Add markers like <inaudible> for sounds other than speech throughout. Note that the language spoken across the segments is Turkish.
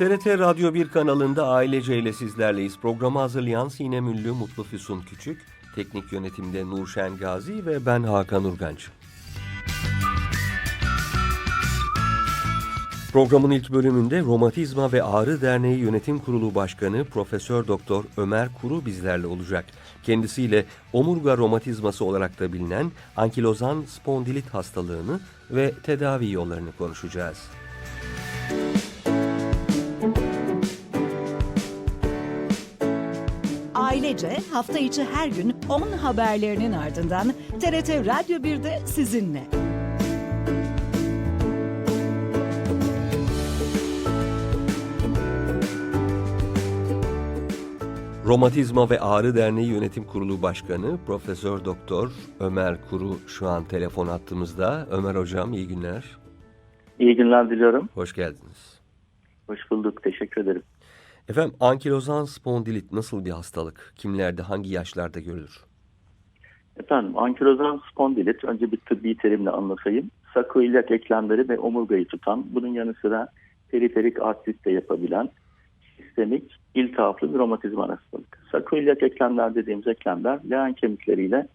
TRT Radyo 1 kanalında ailece ile sizlerleyiz. Programı hazırlayan Sinem Ünlü, Mutlu Füsun Küçük, teknik yönetimde Nurşen Gazi ve ben Hakan Urganç. Programın ilk bölümünde Romatizma ve Ağrı Derneği Yönetim Kurulu Başkanı Profesör Doktor Ömer Kuru bizlerle olacak. Kendisiyle omurga romatizması olarak da bilinen ankilozan spondilit hastalığını ve tedavi yollarını konuşacağız. Ailece hafta içi her gün 10 haberlerinin ardından TRT Radyo 1'de sizinle. Romatizma ve Ağrı Derneği Yönetim Kurulu Başkanı Profesör Doktor Ömer Kuru şu an telefon attığımızda. Ömer Hocam iyi günler. İyi günler diliyorum. Hoş geldiniz. Hoş bulduk. Teşekkür ederim. Efendim ankilozan spondilit nasıl bir hastalık? Kimlerde, hangi yaşlarda görülür? Efendim ankilozan spondilit önce bir tıbbi terimle anlatayım. Sakoilyak eklemleri ve omurgayı tutan, bunun yanı sıra periferik artrit de yapabilen sistemik iltihaplı bir romatizma hastalık. Sakoilyak eklemler dediğimiz eklemler leğen kemikleriyle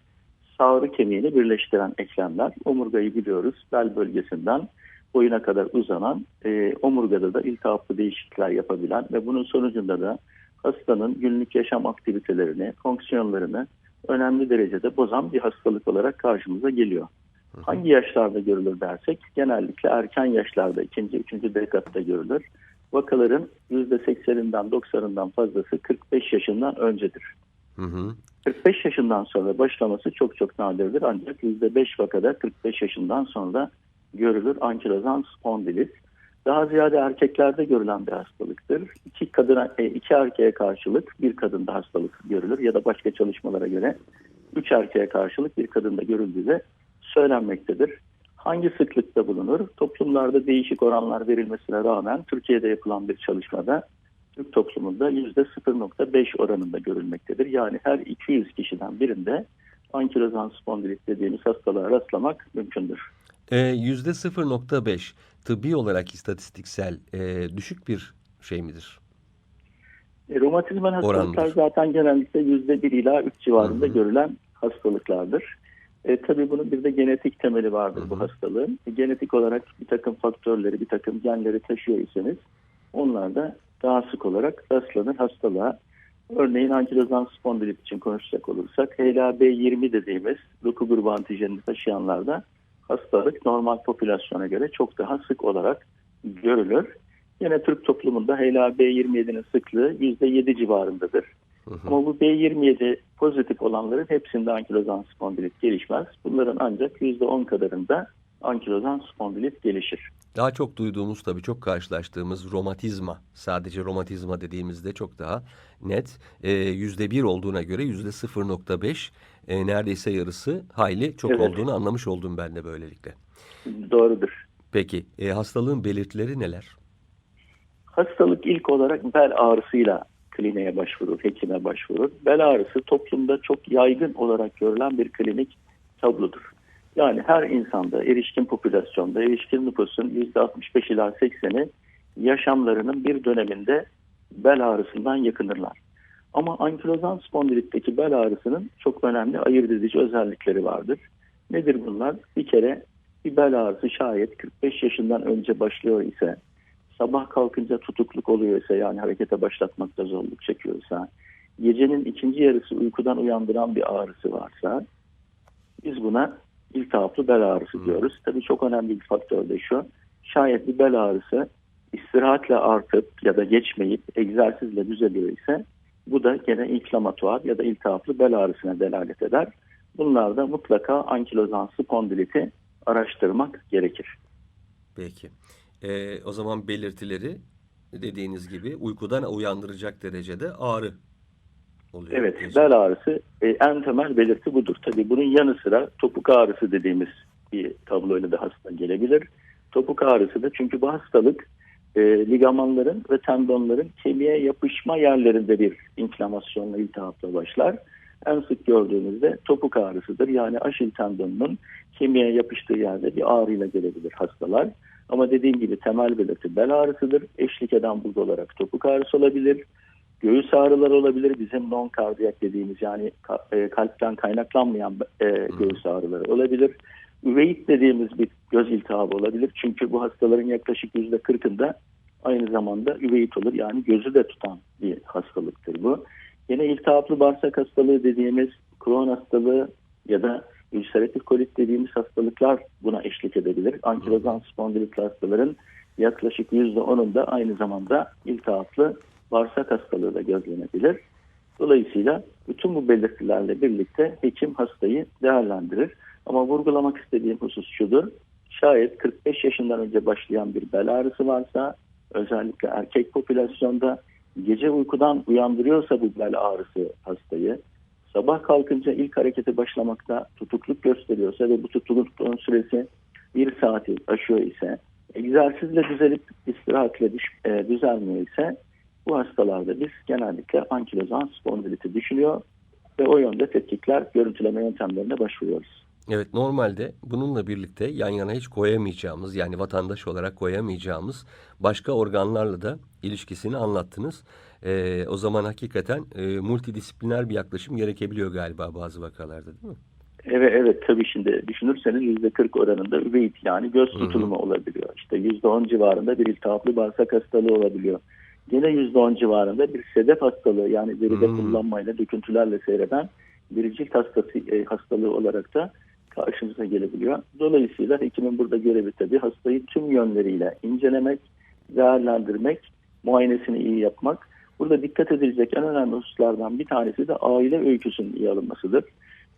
sağrı kemiğini birleştiren eklemler. Omurgayı biliyoruz bel bölgesinden boyuna kadar uzanan e, omurgada da iltihaplı değişiklikler yapabilen ve bunun sonucunda da hastanın günlük yaşam aktivitelerini, fonksiyonlarını önemli derecede bozan bir hastalık olarak karşımıza geliyor. Hangi yaşlarda görülür dersek genellikle erken yaşlarda ikinci, üçüncü dekatta görülür. Vakaların %80'inden 90'ından fazlası 45 yaşından öncedir. Hı hı. 45 yaşından sonra başlaması çok çok nadirdir ancak %5 vakada 45 yaşından sonra görülür ankilozan spondilit. Daha ziyade erkeklerde görülen bir hastalıktır. İki kadına, e, iki erkeğe karşılık bir kadında hastalık görülür ya da başka çalışmalara göre üç erkeğe karşılık bir kadında görüldüğü de söylenmektedir. Hangi sıklıkta bulunur? Toplumlarda değişik oranlar verilmesine rağmen Türkiye'de yapılan bir çalışmada Türk toplumunda %0.5 oranında görülmektedir. Yani her 200 kişiden birinde ankilozan spondilit dediğimiz hastalığa rastlamak mümkündür. Ee, %0.5 tıbbi olarak istatistiksel e, düşük bir şey midir? E, romatizmal hastalıklar Orandır. zaten genellikle %1 ila 3 civarında Hı hı. görülen hastalıklardır. E, tabii bunun bir de genetik temeli vardır Hı hı. bu hastalığın. E, genetik olarak bir takım faktörleri, bir takım genleri taşıyor iseniz onlar da daha sık olarak rastlanır hastalığa. Örneğin ankilozan spondilit için konuşacak olursak HLA-B20 dediğimiz doku grubu antijenini taşıyanlarda hastalık normal popülasyona göre çok daha sık olarak görülür. Yine Türk toplumunda HLA-B27'nin sıklığı %7 civarındadır. Hı hı. Ama bu B27 pozitif olanların hepsinde ankilozan spondilit gelişmez. Bunların ancak %10 kadarında ankilozan spondilit gelişir. Daha çok duyduğumuz tabii çok karşılaştığımız romatizma. Sadece romatizma dediğimizde çok daha net. Ee, Yüzde bir olduğuna göre yüzde 0.5 e, neredeyse yarısı hayli çok Evet. olduğunu anlamış oldum ben de böylelikle. Doğrudur. Peki e, hastalığın belirtileri neler? Hastalık ilk olarak bel ağrısıyla kliniğe başvurur, hekime başvurur. Bel ağrısı toplumda çok yaygın olarak görülen bir klinik tablodur. Yani her insanda, erişkin popülasyonda, erişkin nüfusun %65 ila 80'i yaşamlarının bir döneminde bel ağrısından yakınırlar. Ama ankilozan spondilitteki bel ağrısının çok önemli ayırt edici özellikleri vardır. Nedir bunlar? Bir kere bir bel ağrısı şayet 45 yaşından önce başlıyor ise sabah kalkınca tutukluk oluyorsa yani harekete başlatmakta zorluk çekiyorsa, gecenin ikinci yarısı uykudan uyandıran bir ağrısı varsa biz buna iltihaplı bel ağrısı Hmm. diyoruz. Tabii çok önemli bir faktör de şu. Şayet bir bel ağrısı istirahatle artıp ya da geçmeyip egzersizle düzeliyor ise bu da gene inflamatuar ya da iltihaplı bel ağrısına delalet eder. Bunlarda mutlaka ankilozan spondiliti araştırmak gerekir. Peki. E, o zaman belirtileri dediğiniz gibi uykudan uyandıracak derecede ağrı oluyor. Evet, Gece. bel ağrısı e, en temel belirti budur. Tabii bunun yanı sıra topuk ağrısı dediğimiz bir tabloyla da hasta gelebilir. Topuk ağrısı da çünkü bu hastalık e, ligamanların ve tendonların kemiğe yapışma yerlerinde bir inflamasyonla iltihapla başlar. en sık gördüğümüzde topuk ağrısıdır. Yani aşil tendonunun kemiğe yapıştığı yerde bir ağrıyla gelebilir hastalar. Ama dediğim gibi temel belirti bel ağrısıdır. Eşlik eden bulgu olarak topuk ağrısı olabilir. Göğüs ağrıları olabilir. Bizim non kardiyak dediğimiz yani e, kalpten kaynaklanmayan e, göğüs ağrıları olabilir. Üveit dediğimiz bir göz iltihabı olabilir. Çünkü bu hastaların yaklaşık yüzde kırkında aynı zamanda üveit olur. Yani gözü de tutan bir hastalıktır bu. Yine iltihaplı bağırsak hastalığı dediğimiz Crohn hastalığı ya da ülseratif kolit dediğimiz hastalıklar buna eşlik edebilir. Ankilozan spondilit hastaların yaklaşık %10'unda aynı zamanda iltihaplı bağırsak hastalığı da gözlenebilir. Dolayısıyla bütün bu belirtilerle birlikte hekim hastayı değerlendirir. Ama vurgulamak istediğim husus şudur. Şayet 45 yaşından önce başlayan bir bel ağrısı varsa özellikle erkek popülasyonda gece uykudan uyandırıyorsa bu bel ağrısı hastayı sabah kalkınca ilk harekete başlamakta tutukluk gösteriyorsa ve bu tutuklukluğun süresi bir saati aşıyor ise egzersizle düzelip istirahatle düş, e, düzelmiyor ise bu hastalarda biz genellikle ankilozan spondiliti düşünüyor ve o yönde tetkikler, görüntüleme yöntemlerine başvuruyoruz. Evet normalde bununla birlikte yan yana hiç koyamayacağımız yani vatandaş olarak koyamayacağımız başka organlarla da ilişkisini anlattınız. Ee, o zaman hakikaten e, multidisipliner bir yaklaşım gerekebiliyor galiba bazı vakalarda değil mi? Evet evet tabii şimdi düşünürseniz yüzde 40 oranında üveit yani göz tutulumu Hı-hı. olabiliyor. İşte yüzde 10 civarında bir iltihaplı bağırsak hastalığı olabiliyor. Gene yüzde 10 civarında bir sedef hastalığı yani deride kullanmayla döküntülerle seyreden bir cilt hastası, e, hastalığı olarak da karşımıza gelebiliyor. Dolayısıyla hekimin burada görevi tabii hastayı tüm yönleriyle incelemek, değerlendirmek, muayenesini iyi yapmak. Burada dikkat edilecek en önemli hususlardan bir tanesi de aile öyküsünün iyi alınmasıdır.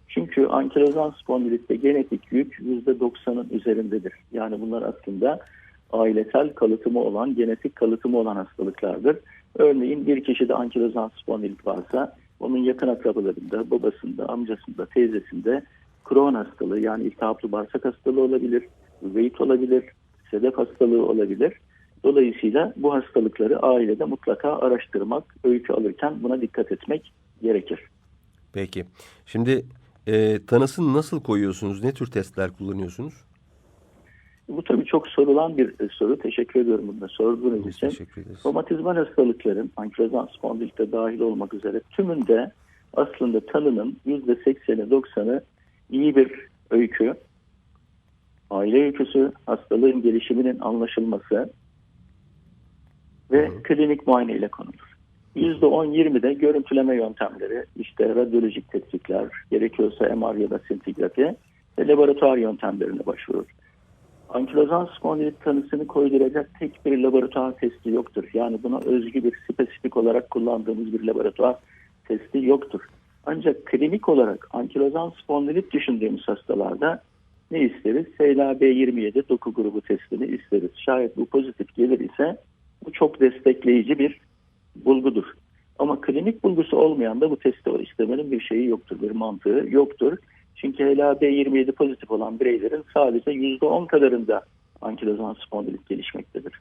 Çünkü ankilozan spondilitte genetik yük %90'ın üzerindedir. Yani bunlar aslında ailesel kalıtımı olan, genetik kalıtımı olan hastalıklardır. Örneğin bir kişide ankilozan spondilit varsa onun yakın akrabalarında, babasında, amcasında, teyzesinde Crohn hastalığı yani iltihaplı bağırsak hastalığı olabilir, üveit olabilir, sedef hastalığı olabilir. Dolayısıyla bu hastalıkları ailede mutlaka araştırmak, öykü alırken buna dikkat etmek gerekir. Peki. Şimdi e, tanısını nasıl koyuyorsunuz? Ne tür testler kullanıyorsunuz? Bu tabii çok sorulan bir e, soru. Teşekkür ediyorum bunu sorduğunuz Biz için. Teşekkür ederiz. Romatizmal hastalıkların, ankilozan spondilitte dahil olmak üzere tümünde aslında tanının %80'i 90'ı iyi bir öykü, aile öyküsü, hastalığın gelişiminin anlaşılması ve klinik muayene ile konulur. %10-20'de görüntüleme yöntemleri, işte radyolojik tetkikler, gerekiyorsa MR ya da sintigrafi ve laboratuvar yöntemlerine başvurur. Ankilozan spondilit tanısını koyduracak tek bir laboratuvar testi yoktur. Yani buna özgü bir spesifik olarak kullandığımız bir laboratuvar testi yoktur. Ancak klinik olarak ankilozan spondilit düşündüğümüz hastalarda ne isteriz? SLB27 doku grubu testini isteriz. Şayet bu pozitif gelir ise bu çok destekleyici bir bulgudur. Ama klinik bulgusu olmayan da bu testi istemenin bir şeyi yoktur, bir mantığı yoktur. Çünkü HLA-B27 pozitif olan bireylerin sadece %10 kadarında ankilozan spondilit gelişmektedir.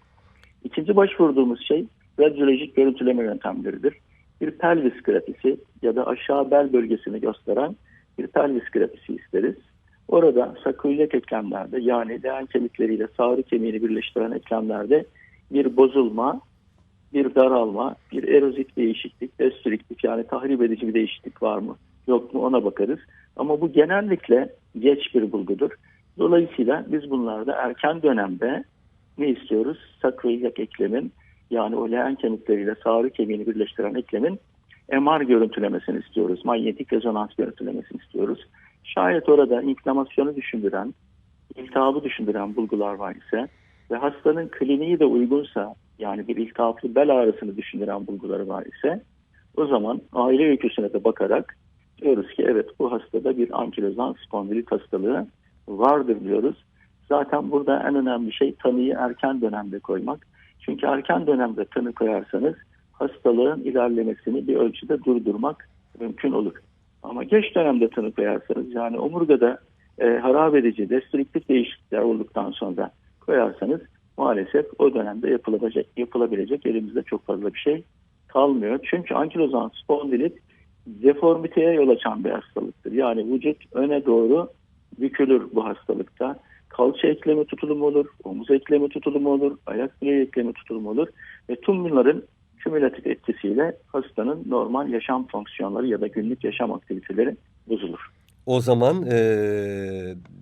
İkinci başvurduğumuz şey radyolojik görüntüleme yöntemleridir. Bir pelvis grafisi ya da aşağı bel bölgesini gösteren bir pelvis grafisi isteriz. Orada sakroiliak eklemlerde yani leğen kemikleriyle sağrı kemiğini birleştiren eklemlerde bir bozulma, bir daralma, bir erozit değişiklik, destriklik yani tahrip edici bir değişiklik var mı yok mu ona bakarız. Ama bu genellikle geç bir bulgudur. Dolayısıyla biz bunlarda erken dönemde ne istiyoruz? Sakroiliak eklemin yani o leğen kemikleriyle sağrı kemiğini birleştiren eklemin MR görüntülemesini istiyoruz. Manyetik rezonans görüntülemesini istiyoruz. Şayet orada inflamasyonu düşündüren, iltihabı düşündüren bulgular var ise ve hastanın kliniği de uygunsa yani bir iltihaplı bel ağrısını düşündüren bulguları var ise o zaman aile öyküsüne de bakarak diyoruz ki evet bu hastada bir ankilozan spondilit hastalığı vardır diyoruz. Zaten burada en önemli şey tanıyı erken dönemde koymak. Çünkü erken dönemde tanı koyarsanız hastalığın ilerlemesini bir ölçüde durdurmak mümkün olur. Ama geç dönemde tanı koyarsanız yani omurgada e, harap edici, destriktif değişiklikler olduktan sonra koyarsanız maalesef o dönemde yapılabilecek, yapılabilecek elimizde çok fazla bir şey kalmıyor. Çünkü ankilozan spondilit deformiteye yol açan bir hastalıktır. Yani vücut öne doğru bükülür bu hastalıkta. Kalça eklemi tutulumu olur, omuz eklemi tutulumu olur, ayak bileği eklemi tutulumu olur ve tüm bunların kümülatif etkisiyle hastanın normal yaşam fonksiyonları ya da günlük yaşam aktiviteleri bozulur. O zaman e,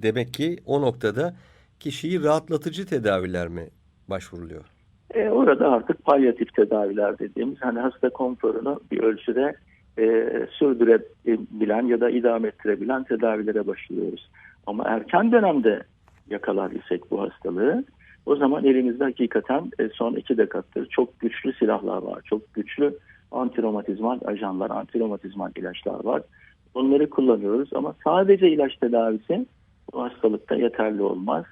demek ki o noktada kişiyi rahatlatıcı tedaviler mi başvuruluyor? E, orada artık palyatif tedaviler dediğimiz hani hasta konforunu bir ölçüde e, sürdürebilen ya da idame ettirebilen tedavilere başlıyoruz. Ama erken dönemde yakalar isek bu hastalığı o zaman elimizde hakikaten e, son iki dekattır çok güçlü silahlar var. Çok güçlü antiromatizmal ajanlar, antiromatizmal ilaçlar var. Onları kullanıyoruz ama sadece ilaç tedavisi bu hastalıkta yeterli olmaz.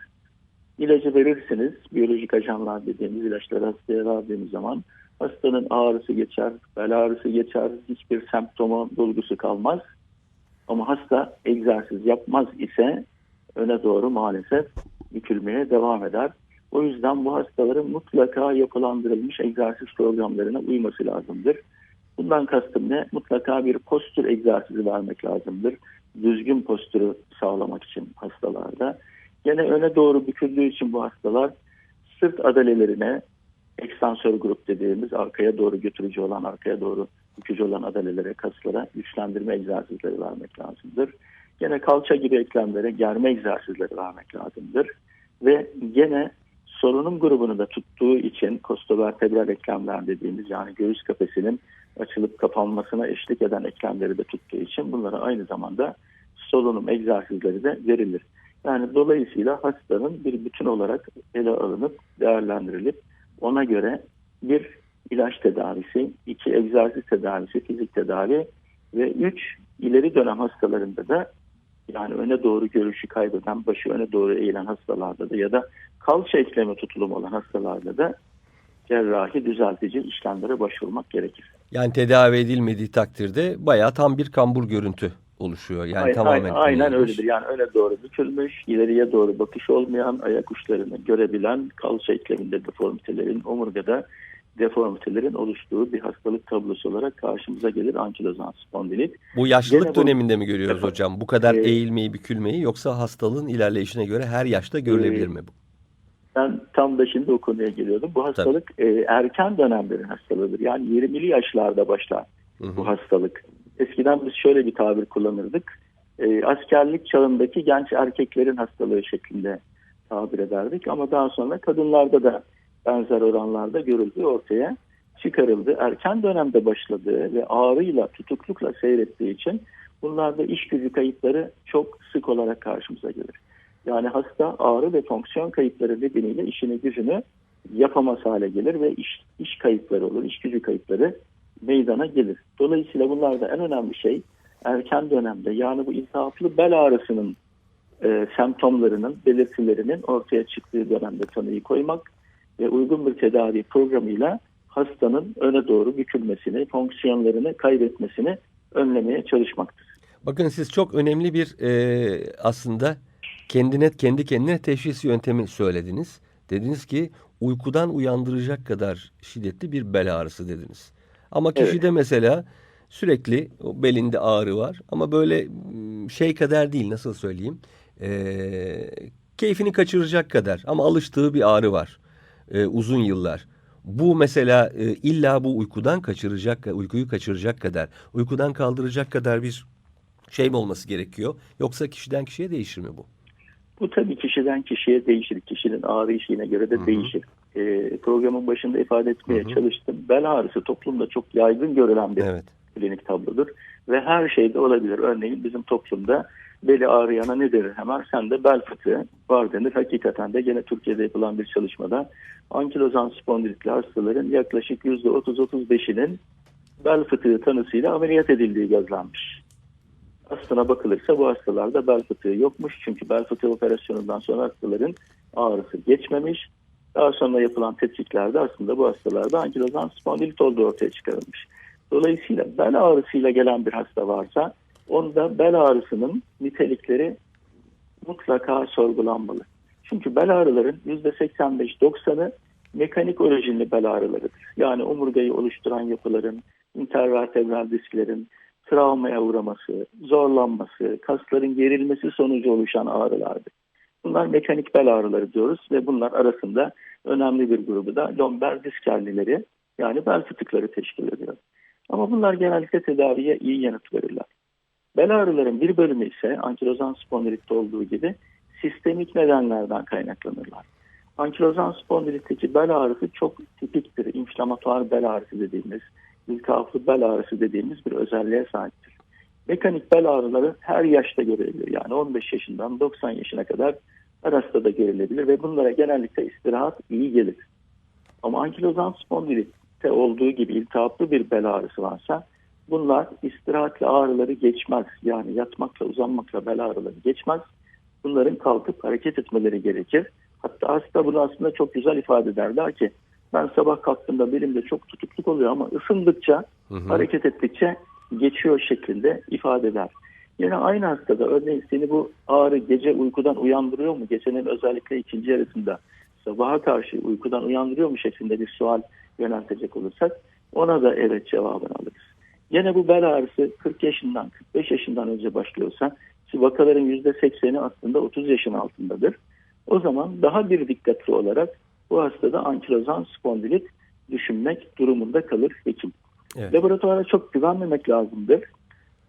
İlacı verirsiniz, biyolojik ajanlar dediğimiz ilaçları hastaya verdiğimiz zaman hastanın ağrısı geçer, bel ağrısı geçer, hiçbir semptomu, bulgusu kalmaz. Ama hasta egzersiz yapmaz ise öne doğru maalesef bükülmeye devam eder. O yüzden bu hastaların mutlaka yapılandırılmış egzersiz programlarına uyması lazımdır. Bundan kastım ne? Mutlaka bir postür egzersizi vermek lazımdır. Düzgün postürü sağlamak için hastalarda. Yine öne doğru büküldüğü için bu hastalar sırt adalelerine ekstansör grup dediğimiz arkaya doğru götürücü olan, arkaya doğru bükücü olan adalelere, kaslara güçlendirme egzersizleri vermek lazımdır. Yine kalça gibi eklemlere germe egzersizleri vermek lazımdır. Ve gene solunum grubunu da tuttuğu için kostovertebral eklemler dediğimiz yani göğüs kafesinin açılıp kapanmasına eşlik eden eklemleri de tuttuğu için bunlara aynı zamanda solunum egzersizleri de verilir. Yani dolayısıyla hastanın bir bütün olarak ele alınıp değerlendirilip ona göre bir ilaç tedavisi, iki egzersiz tedavisi, fizik tedavi ve üç ileri dönem hastalarında da yani öne doğru görüşü kaybeden, başı öne doğru eğilen hastalarda da ya da kalça eklemi tutulumu olan hastalarda da cerrahi düzeltici işlemlere başvurmak gerekir. Yani tedavi edilmediği takdirde bayağı tam bir kambur görüntü oluşuyor. Yani aynen, tamamen aynen eğilmiş. öyledir. Yani öne doğru bükülmüş, ileriye doğru bakış olmayan, ayak uçlarını görebilen, kalça ekleminde deformitelerin, omurgada deformitelerin oluştuğu bir hastalık tablosu olarak karşımıza gelir ankilozan spondilit. Bu yaşlılık Gene bu- döneminde mi görüyoruz Efendim? hocam? Bu kadar Ee, eğilmeyi, bükülmeyi yoksa hastalığın ilerleyişine göre her yaşta görülebilir Ee, mi bu? Ben tam da şimdi o konuya geliyordum. Bu hastalık e, erken dönemlerin hastalığıdır. Yani 20'li yaşlarda başlar Hı hı. bu hastalık. Eskiden biz şöyle bir tabir kullanırdık. E, askerlik çağındaki genç erkeklerin hastalığı şeklinde tabir ederdik. Ama daha sonra kadınlarda da benzer oranlarda görüldü, ortaya çıkarıldı. Erken dönemde başladığı ve ağrıyla, tutuklukla seyrettiği için bunlarda iş gücü kayıpları çok sık olarak karşımıza gelir. Yani hasta ağrı ve fonksiyon kayıpları nedeniyle işini gücünü yapamaz hale gelir ve iş, iş kayıpları olur, iş gücü kayıpları meydana gelir. Dolayısıyla bunlarda en önemli şey erken dönemde yani bu iltihaplı bel ağrısının e, semptomlarının, belirtilerinin ortaya çıktığı dönemde tanıyı koymak ve uygun bir tedavi programıyla hastanın öne doğru bükülmesini, fonksiyonlarını kaybetmesini önlemeye çalışmaktır. Bakın siz çok önemli bir e, aslında kendine kendi kendine teşhis yöntemi söylediniz. Dediniz ki uykudan uyandıracak kadar şiddetli bir bel ağrısı dediniz. Ama Evet. kişide mesela sürekli o belinde ağrı var ama böyle şey kadar değil nasıl söyleyeyim e, keyfini kaçıracak kadar ama alıştığı bir ağrı var e, uzun yıllar. Bu mesela e, illa bu uykudan kaçıracak, uykuyu kaçıracak kadar, uykudan kaldıracak kadar bir şey mi olması gerekiyor? Yoksa kişiden kişiye değişir mi bu? Bu tabii kişiden kişiye değişir. Kişinin ağrı işine göre de Hı hı. değişir. Ee, programın başında ifade etmeye Hı hı. çalıştım. Bel ağrısı toplumda çok yaygın görülen bir Evet. klinik tablodur. Ve her şeyde olabilir. Örneğin bizim toplumda beli ağrıyana ne denir hemen? Sende bel fıtığı var denir. Hakikaten de gene Türkiye'de yapılan bir çalışmada ankilozan spondilitli hastaların yaklaşık %30-35'inin bel fıtığı tanısıyla ameliyat edildiği gözlenmiş. Aslına bakılırsa bu hastalarda bel fıtığı yokmuş. Çünkü bel fıtığı operasyonundan sonra hastaların ağrısı geçmemiş. Daha sonra yapılan tetkiklerde aslında bu hastalarda ankilozan spondilit olduğu ortaya çıkarılmış. Dolayısıyla bel ağrısıyla gelen bir hasta varsa onda bel ağrısının nitelikleri mutlaka sorgulanmalı. Çünkü bel ağrıların %85-90'ı mekanik orijinli bel ağrılarıdır. Yani omurgayı oluşturan yapıların, intervertebral disklerin, travmaya uğraması, zorlanması, kasların gerilmesi sonucu oluşan ağrılardır. Bunlar mekanik bel ağrıları diyoruz ve bunlar arasında önemli bir grubu da lomber disk yani bel fıtıkları teşkil ediyor. Ama bunlar genellikle tedaviye iyi yanıt verirler. Bel ağrıların bir bölümü ise ankilozan spondilitte olduğu gibi sistemik nedenlerden kaynaklanırlar. Ankilozan spondilitteki bel ağrısı çok tipiktir. İnflamatuar bel ağrısı dediğimiz, iltihaplı bel ağrısı dediğimiz bir özelliğe sahiptir. Mekanik bel ağrıları her yaşta görülebilir. Yani 15 yaşından 90 yaşına kadar her hastada görülebilir ve bunlara genellikle istirahat iyi gelir. Ama ankilozan spondilitte olduğu gibi iltihaplı bir bel ağrısı varsa bunlar istirahatle ağrıları geçmez. Yani yatmakla uzanmakla bel ağrıları geçmez. Bunların kalkıp hareket etmeleri gerekir. Hatta hasta bunu aslında çok güzel ifade eder. Der ki ben sabah kalktığımda belimde çok tutukluk oluyor ama ısındıkça, Hı hı. hareket ettikçe geçiyor şeklinde ifade eder. Yine aynı hastada örneğin seni bu ağrı gece uykudan uyandırıyor mu? Gecenin özellikle ikinci yarısında sabaha karşı uykudan uyandırıyor mu şeklinde bir sual yöneltecek olursak ona da evet cevabını alırız. Yine bu bel ağrısı 40 yaşından 45 yaşından önce başlıyorsa vakaların %80'i aslında 30 yaşın altındadır. O zaman daha bir dikkatli olarak bu hastada ankilozan spondilit düşünmek durumunda kalır hekim. Evet. Laboratuvara çok güvenmemek lazımdır.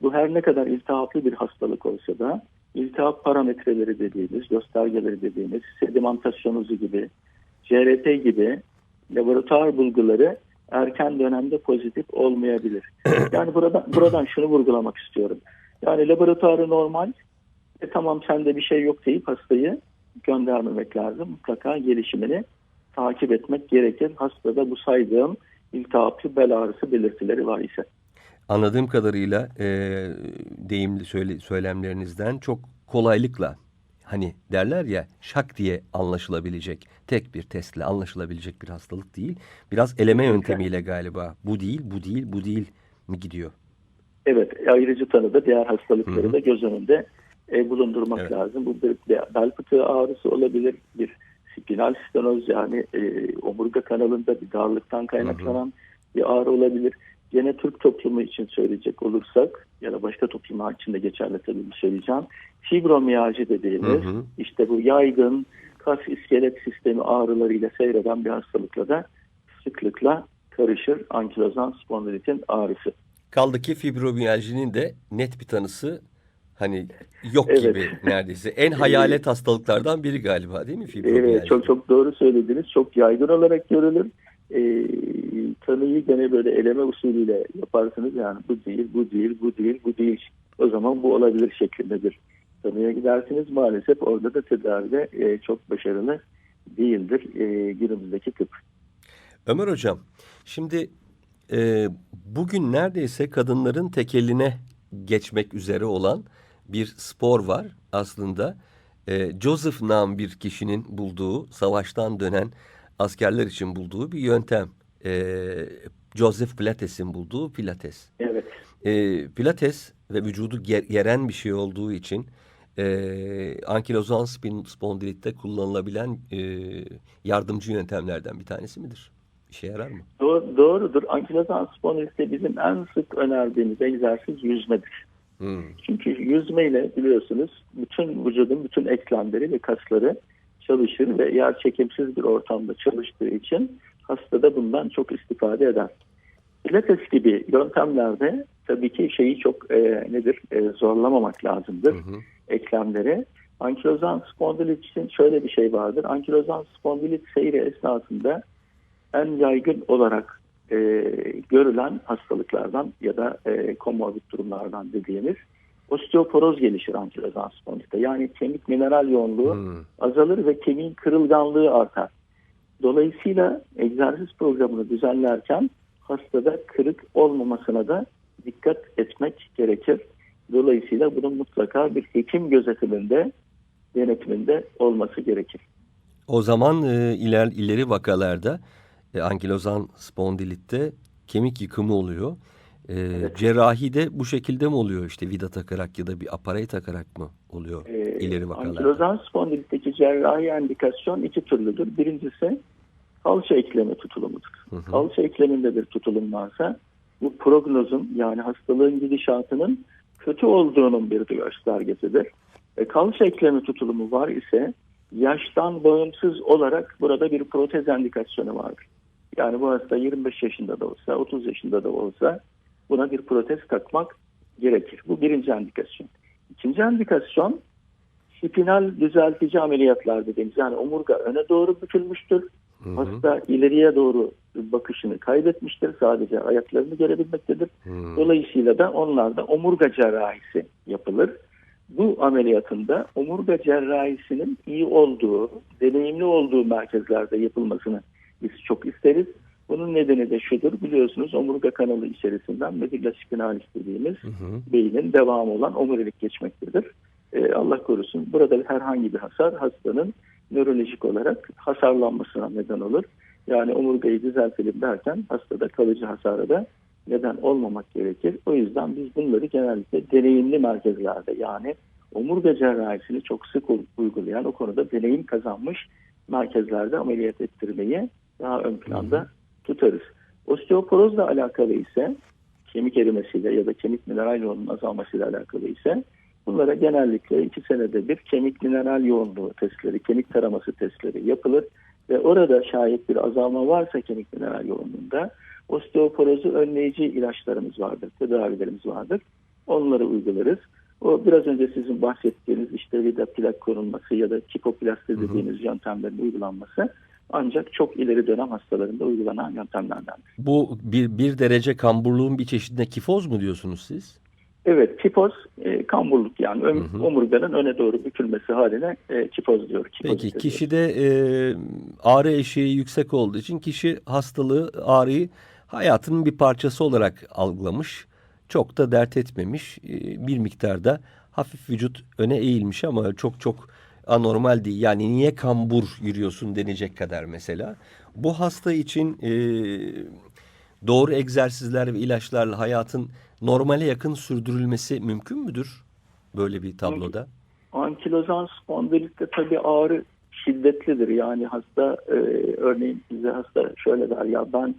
Bu her ne kadar iltihaplı bir hastalık olsa da iltihap parametreleri dediğimiz, göstergeleri dediğimiz sedimentasyon hızı gibi, CRP gibi laboratuvar bulguları erken dönemde pozitif olmayabilir. Yani buradan, buradan şunu vurgulamak istiyorum. Yani laboratuvarı normal, e tamam sende bir şey yok deyip hastayı göndermemek lazım. Mutlaka gelişimini takip etmek gerekir. Hastada bu saydığım iltihaplı bel ağrısı belirtileri var ise. Anladığım kadarıyla e, deyimli söyle, söylemlerinizden çok kolaylıkla hani derler ya şak diye anlaşılabilecek tek bir testle anlaşılabilecek bir hastalık değil. Biraz eleme yöntemiyle galiba bu değil bu değil bu değil mi gidiyor? Evet, ayrıcı tanıda diğer hastalıkları Hı hı. da göz önünde e, bulundurmak Evet. lazım. Bu bir, bel fıtığı ağrısı olabilir, bir spinal stenoz yani e, omurga kanalında bir darlıktan kaynaklanan bir ağrı olabilir. Gene Türk toplumu için söyleyecek olursak ya da başka toplumlar için de geçerli tabii bu söyleyeceğim. Fibromiyalji dediğimiz Hı hı. işte bu yaygın kas iskelet sistemi ağrılarıyla seyreden bir hastalıkla da sıklıkla karışır ankilozan spondilitin ağrısı. Kaldı ki fibromiyajinin de net bir tanısı hani yok Evet. gibi neredeyse. En <laughs> hayalet hastalıklardan biri galiba değil mi fibromiyajı? Evet çok çok doğru söylediniz. Çok yaygın olarak görülür. Ee, tanıyı gene böyle eleme usulüyle yaparsınız. Yani bu değil, bu değil, bu değil, bu değil. O zaman bu olabilir şeklindedir. Tanıya gidersiniz maalesef orada da tedavide e, çok başarılı değildir e, günümüzdeki tıp. Ömer Hocam, şimdi e, bugün neredeyse kadınların tekeline geçmek üzere olan bir spor var aslında. E, Joseph nam bir kişinin bulduğu, savaştan dönen askerler için bulduğu bir yöntem. E, Joseph Pilates'in bulduğu Pilates. Evet. E, Pilates ve vücudu ger- geren bir şey olduğu için e, ankilozan spin- spondilitte kullanılabilen e, yardımcı yöntemlerden bir tanesi midir? İşe yarar mı? Doğru, doğrudur. Ankilozan spondilitte bizim en sık önerdiğimiz egzersiz yüzmedir. Hmm. Çünkü yüzmeyle biliyorsunuz bütün vücudun bütün eklemleri ve kasları çalışır ve yer çekimsiz bir ortamda çalıştığı için hasta da bundan çok istifade eder. Pilates gibi yöntemlerde tabii ki şeyi çok e, nedir e, zorlamamak lazımdır Hı hı. eklemleri. Ankilozan spondilit için şöyle bir şey vardır. Ankilozan spondilit seyri esnasında en yaygın olarak e, görülen hastalıklardan ya da e, komorbid durumlardan dediğimiz osteoporoz gelişir ankilozan spondilitte. Yani kemik mineral yoğunluğu Hmm. azalır ve kemiğin kırılganlığı artar. Dolayısıyla egzersiz programını düzenlerken hastada kırık olmamasına da dikkat etmek gerekir. Dolayısıyla bunun mutlaka bir hekim gözetiminde, denetiminde olması gerekir. O zaman e, iler, ileri vakalarda e, ankilozan spondilitte kemik yıkımı oluyor. E, Cerrahi de bu şekilde mi oluyor? İşte vida takarak ya da bir aparayı takarak mı oluyor Ee, ileri vakalarda? Ankilozan spondilitteki cerrahi endikasyon iki türlüdür. Birincisi kalça eklemi tutulumudur. Hı hı. Kalça ekleminde bir tutulum varsa bu prognozun yani hastalığın gidişatının kötü olduğunun bir göstergesidir. E, kalça eklemi tutulumu var ise yaştan bağımsız olarak burada bir protez endikasyonu vardır. Yani bu hasta 25 yaşında da olsa 30 yaşında da olsa buna bir protez takmak gerekir. Bu birinci endikasyon. İkinci endikasyon spinal düzeltici ameliyatlar dediğimiz yani omurga öne doğru bükülmüştür. Hı hı. Hasta ileriye doğru bakışını kaybetmiştir. Sadece ayaklarını görebilmektedir. Hı. Dolayısıyla da onlarda omurga cerrahisi yapılır. Bu ameliyatında omurga cerrahisinin iyi olduğu, deneyimli olduğu merkezlerde yapılmasını biz çok isteriz. Bunun nedeni de şudur. Biliyorsunuz omurga kanalı içerisinden medulla spinalis dediğimiz Hı hı. beynin devamı olan omurilik geçmektedir. Ee, Allah korusun burada herhangi bir hasar hastanın nörolojik olarak hasarlanmasına neden olur. Yani omurgayı düzeltelim derken hastada kalıcı hasara da neden olmamak gerekir. O yüzden biz bunları genellikle deneyimli merkezlerde yani omurga cerrahisini çok sık uygulayan o konuda deneyim kazanmış merkezlerde ameliyat ettirmeyi daha ön planda tutarız. Osteoporozla alakalı ise kemik erimesiyle ya da kemik mineral yoğunluğunun azalmasıyla alakalı ise bunlara genellikle iki senede bir kemik mineral yoğunluğu testleri, kemik taraması testleri yapılır ve orada şayet bir azalma varsa kemik mineral yoğunluğunda osteoporozu önleyici ilaçlarımız vardır, tedavilerimiz vardır. Onları uygularız. O biraz önce sizin bahsettiğiniz işte vida plak konulması ya da kipoplasti dediğimiz yöntemlerin uygulanması ancak çok ileri dönem hastalarında uygulanan yöntemlerdendir. Bu bir, bir derece kamburluğun bir çeşidine kifoz mu diyorsunuz siz? Evet, kipoz e, kamburluk yani Hı hı. omurganın öne doğru bükülmesi haline e, kipoz diyor. Kipoz Peki diyor. kişide e, ağrı eşiği yüksek olduğu için kişi hastalığı ağrıyı hayatının bir parçası olarak algılamış. Çok da dert etmemiş. E, bir miktarda hafif vücut öne eğilmiş ama çok çok anormal değil. Yani niye kambur yürüyorsun denecek kadar mesela. Bu hasta için e, doğru egzersizler ve ilaçlarla hayatın normale yakın sürdürülmesi mümkün müdür? Böyle bir tabloda. Ankilozan spondilitte tabii ağrı şiddetlidir. Yani hasta e, örneğin bize hasta şöyle der ya ben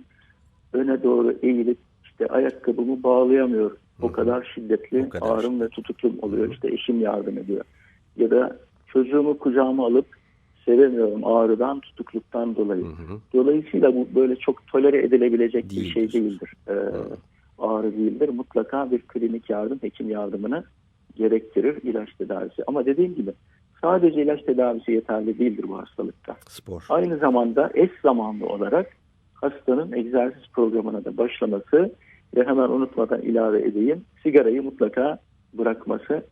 öne doğru eğilip işte ayakkabımı bağlayamıyor. Hı O hı. kadar şiddetli O kadar ağrım ve tutuklum oluyor. Hı hı. İşte eşim yardım ediyor. Ya da çocuğumu kucağıma alıp sevemiyorum ağrıdan, tutukluktan dolayı. Hı hı. Dolayısıyla bu böyle çok tolere edilebilecek bir şey Değildir. değildir. Ee, ağrı değildir. Mutlaka bir klinik yardım, hekim yardımını gerektirir ilaç tedavisi. Ama dediğim gibi sadece ilaç tedavisi yeterli değildir bu hastalıkta. Spor. Aynı zamanda eş zamanlı olarak hastanın egzersiz programına da başlaması ve hemen unutmadan ilave edeyim sigarayı mutlaka bırakması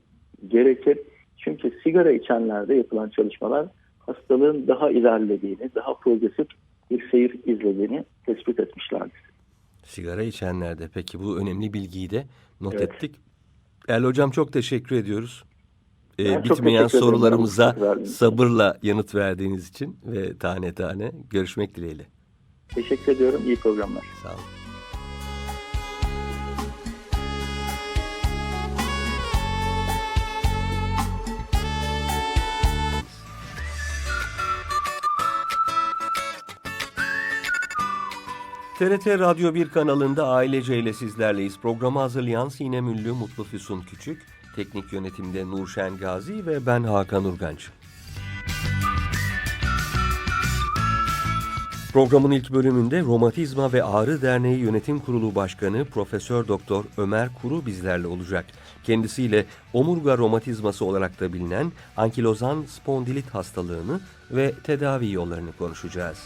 gerekir. Çünkü sigara içenlerde yapılan çalışmalar hastalığın daha ilerlediğini, daha progresif bir seyir izlediğini tespit etmişlerdir. Sigara içenlerde. Peki bu önemli bilgiyi de not Evet. ettik. El hocam çok teşekkür ediyoruz. Ee, Ben bitmeyen sorularımıza sabırla yanıt verdiğiniz için ve tane tane görüşmek dileğiyle. Teşekkür ediyorum. İyi programlar. Sağ olun. TRT Radyo 1 kanalında ailece ile sizlerleyiz. Programı hazırlayan Sinem Ünlü, Mutlu Füsun Küçük, teknik yönetimde Nurşen Gazi ve ben Hakan Urganç. Programın ilk bölümünde Romatizma ve Ağrı Derneği Yönetim Kurulu Başkanı Profesör Doktor Ömer Kuru bizlerle olacak. Kendisiyle omurga romatizması olarak da bilinen ankilozan spondilit hastalığını ve tedavi yollarını konuşacağız.